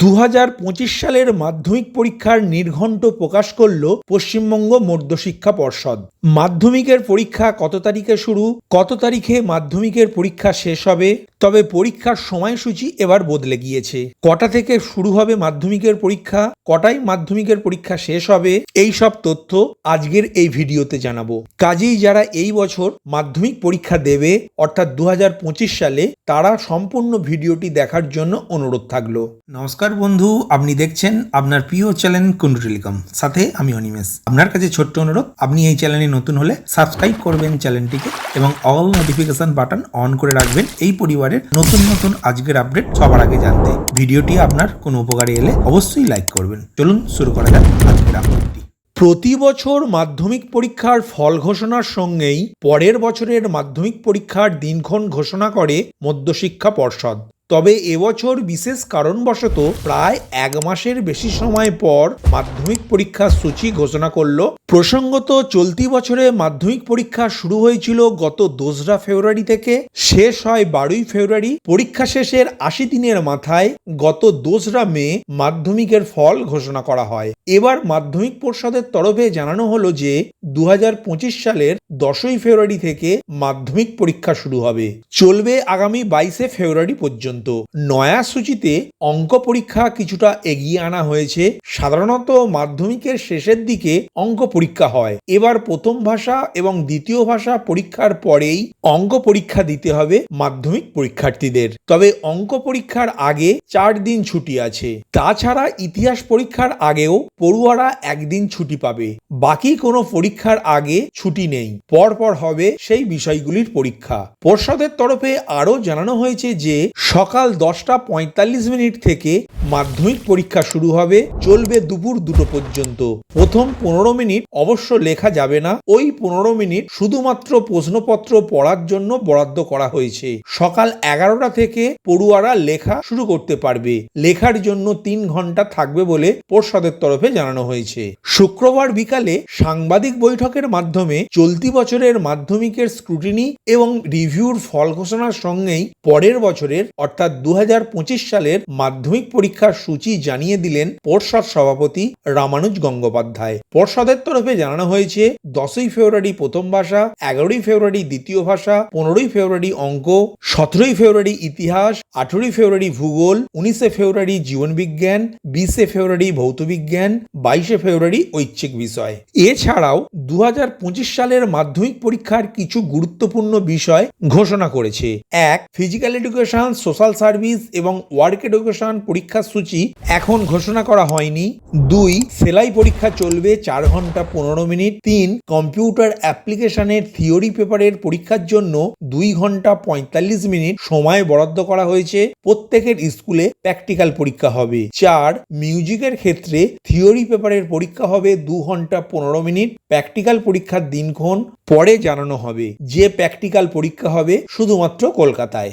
দু হাজার পঁচিশ সালের মাধ্যমিক পরীক্ষার নির্ঘণ্ট প্রকাশ করল পশ্চিমবঙ্গ মধ্যশিক্ষা পর্ষদ। মাধ্যমিকের পরীক্ষা কত তারিখে শুরু? কত তারিখে মাধ্যমিকের পরীক্ষা শেষ হবে? তবে পরীক্ষার সময়সূচি এবার বদলে গিয়েছে। কটা থেকে শুরু হবে মাধ্যমিকের পরীক্ষা? কটায় মাধ্যমিকের পরীক্ষা শেষ হবে? এই সব তথ্য আজকের এই ভিডিওতে জানাব। কাজেই যারা এই বছর মাধ্যমিক পরীক্ষা দেবে, অর্থাৎ দু হাজার পঁচিশ সালে, তারা সম্পূর্ণ ভিডিওটি দেখার জন্য অনুরোধ থাকল। নমস্কার বন্ধু, আপনি দেখছেন আপনার প্রিয় চ্যানেল কুন্ডু টেলিকম। সাথে আমি অনিমেষ। আপনার কাছে ছোট্ট অনুরোধ, আপনি এই চ্যানেলে নতুন হলে সাবস্ক্রাইব করবেন চ্যানেলটিকে এবং অল নোটিফিকেশন বাটন অন করে রাখবেন এই পরিবারের নতুন নতুন আজকের আপডেট সবার আগে জানতে। ভিডিওটি আপনার কোনো উপকারে এলে অবশ্যই লাইক করবেন। চলুন শুরু করা যাক আজকের আপডেটটি প্রতি বছর মাধ্যমিক পরীক্ষার ফল ঘোষণার সঙ্গেই পরের বছরের মাধ্যমিক পরীক্ষার দিনক্ষণ ঘোষণা করে মধ্যশিক্ষা পর্ষদ। তবে এবছর বিশেষ কারণবশত প্রায় এক মাসের বেশি সময় পর মাধ্যমিক পরীক্ষার সূচি ঘোষণা করল প্রসঙ্গত চলতি বছরে মাধ্যমিক পরীক্ষা শুরু হয়েছিল গত দোসরা ফেব্রুয়ারি থেকে। শেষ হয় বারোই ফেব্রুয়ারি। পরীক্ষা শেষের আশি দিনের মাথায় গত দোসরা মে মাধ্যমিকের ফল ঘোষণা করা হয়। এবার মাধ্যমিক পর্ষদের তরফে জানানো হলো যে দু হাজার পঁচিশ সালের দশই ফেব্রুয়ারি থেকে মাধ্যমিক পরীক্ষা শুরু হবে। চলবে আগামী বাইশে ফেব্রুয়ারি পর্যন্ত। নয়া সূচিতে অঙ্ক পরীক্ষা কিছুটা এগিয়ে আনা হয়েছে। সাধারণত মাধ্যমিকের শেষের দিকে অঙ্ক পরীক্ষা হয়। এবার প্রথম ভাষা এবং দ্বিতীয় ভাষা পরীক্ষার পরেই অঙ্ক পরীক্ষা দিতে হবে মাধ্যমিক পরীক্ষার্থীদের। তবে অঙ্ক পরীক্ষার আগে চার দিন ছুটি আছে। তাছাড়া ইতিহাস পরীক্ষার আগেও পড়ুয়ারা একদিন ছুটি পাবে। বাকি কোনো পরীক্ষার আগে ছুটি নেই। পরপর হবে সেই বিষয়গুলির পরীক্ষা। পর্ষদের তরফে আরও জানানো হয়েছে যে সকাল দশটা পঁয়তাল্লিশ মিনিট থেকে মাধ্যমিক পরীক্ষা শুরু হবে, চলবে দুপুর দুটো পর্যন্ত। প্রথম পনেরো মিনিট অবশ্য লেখা যাবে না, ওই পনেরো মিনিট শুধুমাত্র প্রশ্নপত্র পড়ার জন্য বরাদ্দ করা হয়েছে। সকাল এগারোটা থেকে পড়ুয়ারা লেখা শুরু করতে পারবে। লেখার জন্য তিন ঘণ্টা থাকবে বলে পর্ষদের তরফে জানানো হয়েছে। শুক্রবার বিকালে সাংবাদিক বৈঠকের মাধ্যমে চলতি বছরের মাধ্যমিকের স্ক্রুটিনি এবং রিভিউর ফল ঘোষণার সঙ্গেই পরের বছরের, অর্থাৎ দু হাজার পঁচিশ সালের মাধ্যমিক পরীক্ষার সূচি জানিয়ে দিলেন পর্ষদ সভাপতি রামানুজ গঙ্গোপাধ্যায়। পর্ষদের তরফে জানানো হয়েছে, দশই ফেব্রুয়ারি প্রথম ভাষা, এগারোই ফেব্রুয়ারি দ্বিতীয় ভাষা, পনেরোই ফেব্রুয়ারি অঙ্ক, সতেরোই ফেব্রুয়ারি ইতিহাস, আঠেরোই ফেব্রুয়ারি ভূগোল, উনিশে ফেব্রুয়ারি জীবনবিজ্ঞান বিশে ফেব্রুয়ারি ভৌতবিজ্ঞান বাইশে ফেব্রুয়ারি ঐচ্ছিক বিষয়। এছাড়াও দু হাজার পঁচিশ সালের মাধ্যমিক পরীক্ষার কিছু গুরুত্বপূর্ণ বিষয় ঘোষণা করেছে। এক ফিজিক্যাল এডুকেশন সোশ্যাল সার্ভিস এবং ওয়ার্ক এডুকেশন পরীক্ষার সূচি এখন ঘোষণা করা হয়নি। দুই, সেলাই পরীক্ষা চলবে চার ঘণ্টা পনেরো মিনিট। তিন, কম্পিউটার অ্যাপ্লিকেশনের থিওরি পেপারের পরীক্ষার জন্য দুই ঘণ্টা পঁয়তাল্লিশ মিনিট সময় বরাদ্দ করা হয়েছে। প্রত্যেকের স্কুলে প্র্যাকটিক্যাল পরীক্ষা হবে। চার, মিউজিকের ক্ষেত্রে থিওরি পেপারের পরীক্ষা হবে দু ঘণ্টা পনেরো মিনিট। প্র্যাকটিক্যাল পরীক্ষার দিনক্ষণ পরে জানানো হবে। যে প্র্যাকটিক্যাল পরীক্ষা হবে শুধুমাত্র কলকাতায়।